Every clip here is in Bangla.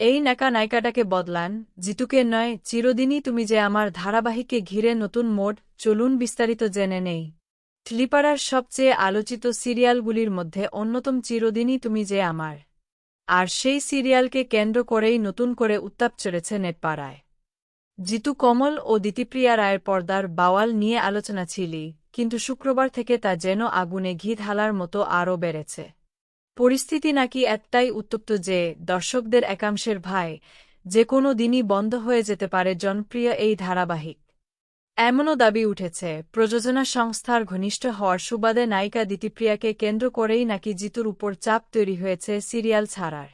এই নাকা নায়িকাটাকে বদলান, জিতুকে নয়, চিরদিনই তুমি যে আমার ধারাবাহিককে ঘিরে নতুন মোড, চলুন বিস্তারিত জেনে নেই। ঠলিপাড়ার সবচেয়ে আলোচিত সিরিয়ালগুলির মধ্যে অন্যতম চিরদিনই তুমি যে আমার। আর সেই সিরিয়ালকে কেন্দ্র করেই নতুন করে উত্তাপ চড়েছে নেটপাড়ায়। জিতু কমল ও দিতিপ্রিয়া রায়ের পর্দার বাওয়াল নিয়ে আলোচনা ছিলি, কিন্তু শুক্রবার থেকে তা যেন আগুনে ঘি ঢালার মতো আরও বেড়েছে। পরিস্থিতি নাকি এতটাই উত্তপ্ত যে, দর্শকদের একাংশের ভাই, যে কোনো দিনই বন্ধ হয়ে যেতে পারে জনপ্রিয় এই ধারাবাহিক। এমনও দাবি উঠেছে, প্রযোজনা সংস্থার ঘনিষ্ঠ হওয়ার সুবাদে নায়িকা দিতিপ্রিয়াকে কেন্দ্র করেই নাকি জিতুর উপর চাপ তৈরি হয়েছে সিরিয়াল ছাড়ার।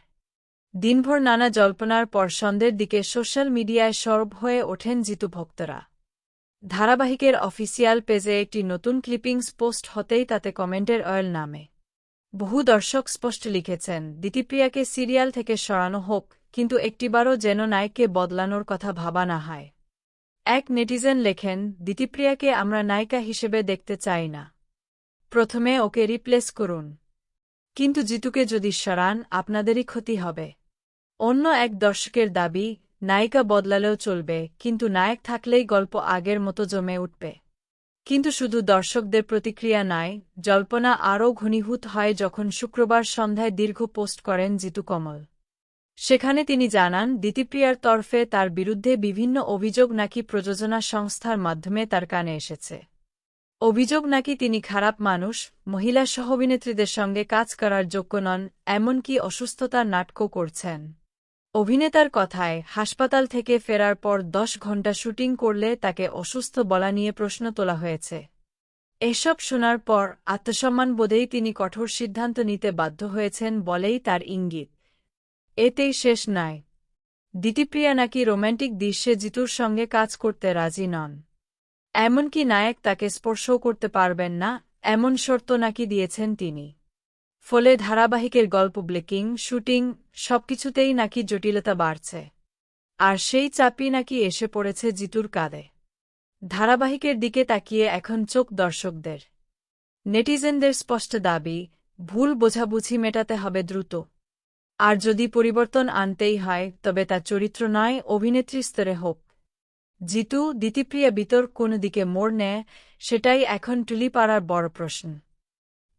দিনভর নানা জল্পনার পর সন্ধ্যের দিকে সোশ্যাল মিডিয়ায় সরব হয়ে ওঠেন জিতু ভক্তরা। ধারাবাহিকের অফিসিয়াল পেজে একটি নতুন ক্লিপিংস পোস্ট হতেই তাতে কমেন্টের অয়েল নামে। বহু দর্শক স্পষ্ট লিখেছেন দিতিপ্রিয়াকে সিরিয়াল থেকে সরানো হোক, কিন্তু একটিবারও যেন নায়ককে বদলানোর কথা ভাবা না হয়। এক নেটিজেন লেখেন দিতিপ্রিয়াকে আমরা নায়িকা হিসেবে দেখতে চাই না। প্রথমে ওকে রিপ্লেস করুন। কিন্তু জিতুকে যদি সরান, আপনাদেরই ক্ষতি হবে। অন্য এক দর্শকের দাবি, নায়িকা বদলালেও চলবে, কিন্তু নায়ক থাকলেই গল্প আগের মতো জমে উঠবে। কিন্তু শুধু দর্শকদের প্রতিক্রিয়া নয় জল্পনা আরও ঘনীভূত হয় যখন শুক্রবার সন্ধ্যায় দীর্ঘ পোস্ট করেন জিতু কমল। সেখানে তিনি জানান দিতিপ্রিয়ার তরফে তার বিরুদ্ধে বিভিন্ন অভিযোগ নাকি প্রযোজনা সংস্থার মাধ্যমে তার কানে এসেছে। অভিযোগ নাকি তিনি খারাপ মানুষ, মহিলা সহ অভিনেত্রীদের সঙ্গে কাজ করার যোগ্য নন, এমনকি অসুস্থতার নাটকও করছেন। অভিনেতার কথায়, হাসপাতাল থেকে ফেরার পর দশ ঘণ্টা শুটিং করলে তাকে অসুস্থ বলা নিয়ে প্রশ্ন তোলা হয়েছে। এসব শোনার পর আত্মসম্মান বোধেই তিনি কঠোর সিদ্ধান্ত নিতে বাধ্য হয়েছেন বলেই তার ইঙ্গিত। এতেই শেষ নয় দিতিপ্রিয়া নাকি রোম্যান্টিক দৃশ্যে জিতুর সঙ্গে কাজ করতে রাজি নন। এমনকি নায়ক তাকে স্পর্শও করতে পারবেন না, এমন শর্ত নাকি দিয়েছেন তিনি। ফলে ধারাবাহিকের গল্প ব্লেকিং, শুটিং, সবকিছুতেই নাকি জটিলতা বাড়ছে। আর সেই চাপই নাকি এসে পড়েছে জিতুর কাঁধে। ধারাবাহিকের দিকে তাকিয়ে এখন চোখ দর্শকদের। নেটিজেনদের স্পষ্ট দাবি, ভুল বোঝাবুঝি মেটাতে হবে দ্রুত। আর যদি পরিবর্তন আনতেই হয়, তবে তা চরিত্র নয়, অভিনেত্রী স্তরে হোক। জিতু দিতিপ্রিয়া বিতর্ক কোন দিকে মোড় নেয়, সেটাই এখন টুলিপাড়ার বড় প্রশ্ন।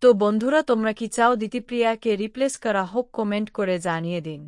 তো বন্ধুরা তোমরা কি চাও দিতিপ্রিয়াকে রিপ্লেস করা হোক কমেন্ট করে জানিয়ে দিন।